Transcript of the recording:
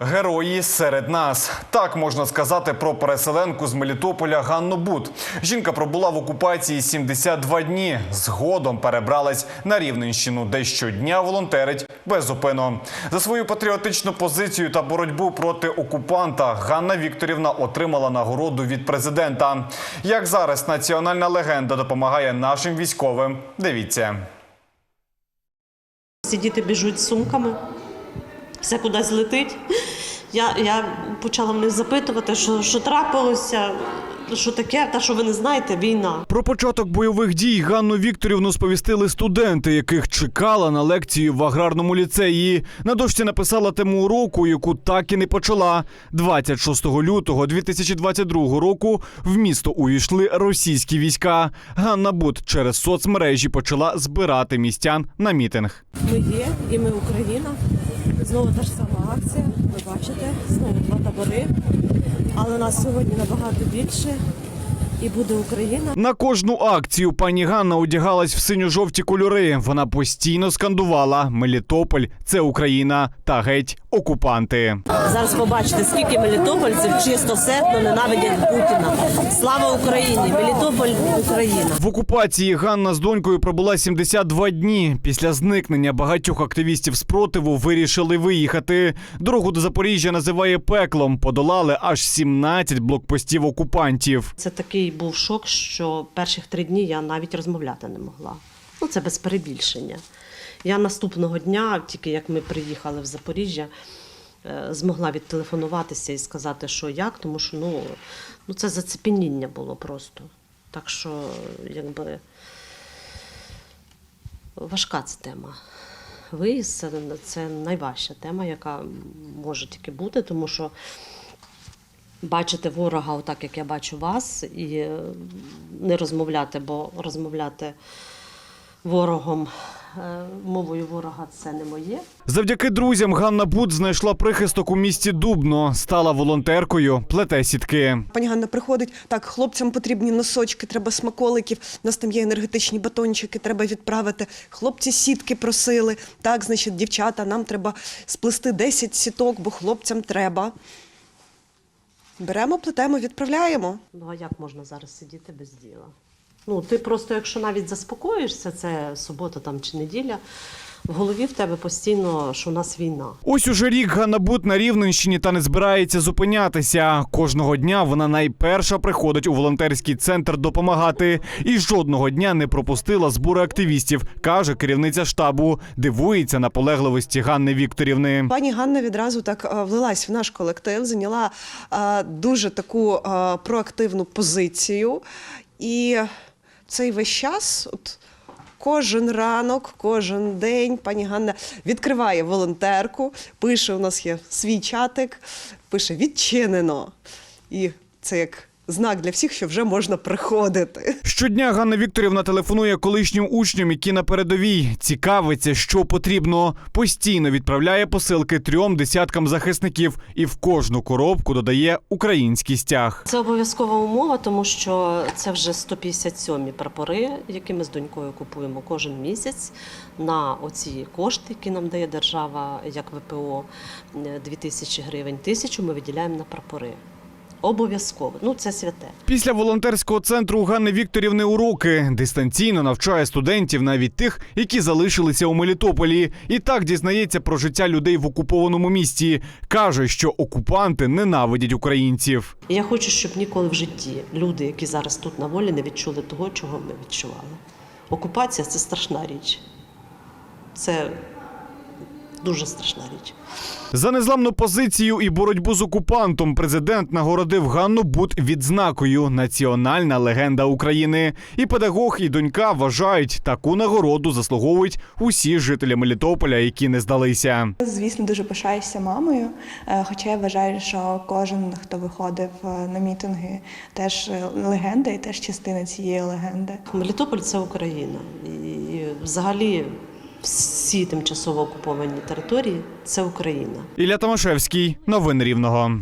Герої серед нас так можна сказати про переселенку з Мелітополя Ганну Бут. Жінка пробула в окупації 72 дні. Згодом перебралась на Рівненщину, де щодня волонтерить безупинно. За свою патріотичну позицію та боротьбу проти окупанта Ганна Вікторівна отримала нагороду від президента. Як зараз національна легенда допомагає нашим військовим? Дивіться. Ці діти біжуть з сумками, все кудись летить. Я, я почала в них запитувати, що, що трапилося, що таке, та що ви не знаєте, війна. Про початок бойових дій Ганну Вікторівну сповістили студенти, яких чекала на лекцію в аграрному ліцеї. На дошці написала тему уроку, яку так і не почала. 26 лютого 2022 року в місто увійшли російські війська. Ганна Бут через соцмережі почала збирати містян на мітинг. Ми є, і ми Україна. Знову та ж сама акція. Ви бачите, знову два табори. Але нас сьогодні набагато більше. І буде Україна. На кожну акцію пані Ганна одягалась в синьо-жовті кольори. Вона постійно скандувала Мелітополь це Україна та геть окупанти. Зараз побачите, скільки мелітопольців чисто сердно ненавидять Путіна. Слава Україні! Мелітополь Україна! В окупації Ганна з донькою пробула 72 дні. Після зникнення багатьох активістів спротиву вирішили виїхати. Дорогу до Запоріжжя називає пеклом. Подолали аж 17 блокпостів окупантів. Це такий був шок, що перших три дні я навіть розмовляти не могла. Ну, це без перебільшення. Я наступного дня, тільки як ми приїхали в Запоріжжя, е, змогла відтелефонуватися і сказати, що як, тому що ну, ну це зацепеніння було просто. Так що, якби важка ця тема. Виїзд це найважча тема, яка може тільки бути, тому що бачити ворога, отак як я бачу вас, і е, не розмовляти, бо розмовляти ворогом, е, мовою ворога це не моє. Завдяки друзям Ганна Бут знайшла прихисток у місті Дубно, стала волонтеркою, плете сітки. Пані Ганна приходить, так, хлопцям потрібні носочки, треба смаколиків, у нас там є енергетичні батончики, треба відправити. Хлопці сітки просили, так, значить, дівчата, нам треба сплести 10 сіток, бо хлопцям треба. Беремо, плетемо, відправляємо. Ну а як можна зараз сидіти без діла? Ну, ти просто, якщо навіть заспокоїшся, це субота там чи неділя, в голові в тебе постійно, що у нас війна. Ось уже рік Ганна Бут на Рівненщині та не збирається зупинятися. Кожного дня вона найперша приходить у волонтерський центр допомагати. І жодного дня не пропустила збори активістів, каже керівниця штабу. Дивується наполегливості Ганни Вікторівни. Пані Ганна відразу так е, влилась в наш колектив, зайняла е, дуже таку е, проактивну позицію. І цей весь час, от кожен ранок, кожен день, пані Ганна відкриває волонтерку, пише: у нас є свій чатик, пише відчинено. І це як знак для всіх, що вже можна приходити. Щодня Ганна Вікторівна телефонує колишнім учням, які на передовій цікавиться, що потрібно. Постійно відправляє посилки трьом десяткам захисників і в кожну коробку додає український стяг. Це обов'язкова умова, тому що це вже 157 прапори, які ми з донькою купуємо кожен місяць на оці кошти, які нам дає держава, як ВПО, 2000 гривень. Тисячу ми виділяємо на прапори. Обов'язково. Ну це святе. Після волонтерського центру Ганни Вікторівни уроки дистанційно навчає студентів, навіть тих, які залишилися у Мелітополі, і так дізнається про життя людей в окупованому місті. каже, що окупанти ненавидять українців. Я хочу, щоб ніколи в житті люди, які зараз тут на волі, не відчули того, чого ми відчували. Окупація це страшна річ. Це дуже страшна річ. За незламну позицію і боротьбу з окупантом президент нагородив Ганну Бут відзнакою Національна легенда України. І педагог, і донька вважають, таку нагороду заслуговують усі жителі Мелітополя, які не здалися. Звісно, дуже пишаюся мамою, е, хоча я вважаю, що кожен, хто виходив е, на мітинги, теж е, легенда і теж частина цієї легенди. Мелітополь це Україна. І взагалі всі тимчасово окуповані території це Україна. Ілля Томашевський, новини Рівного.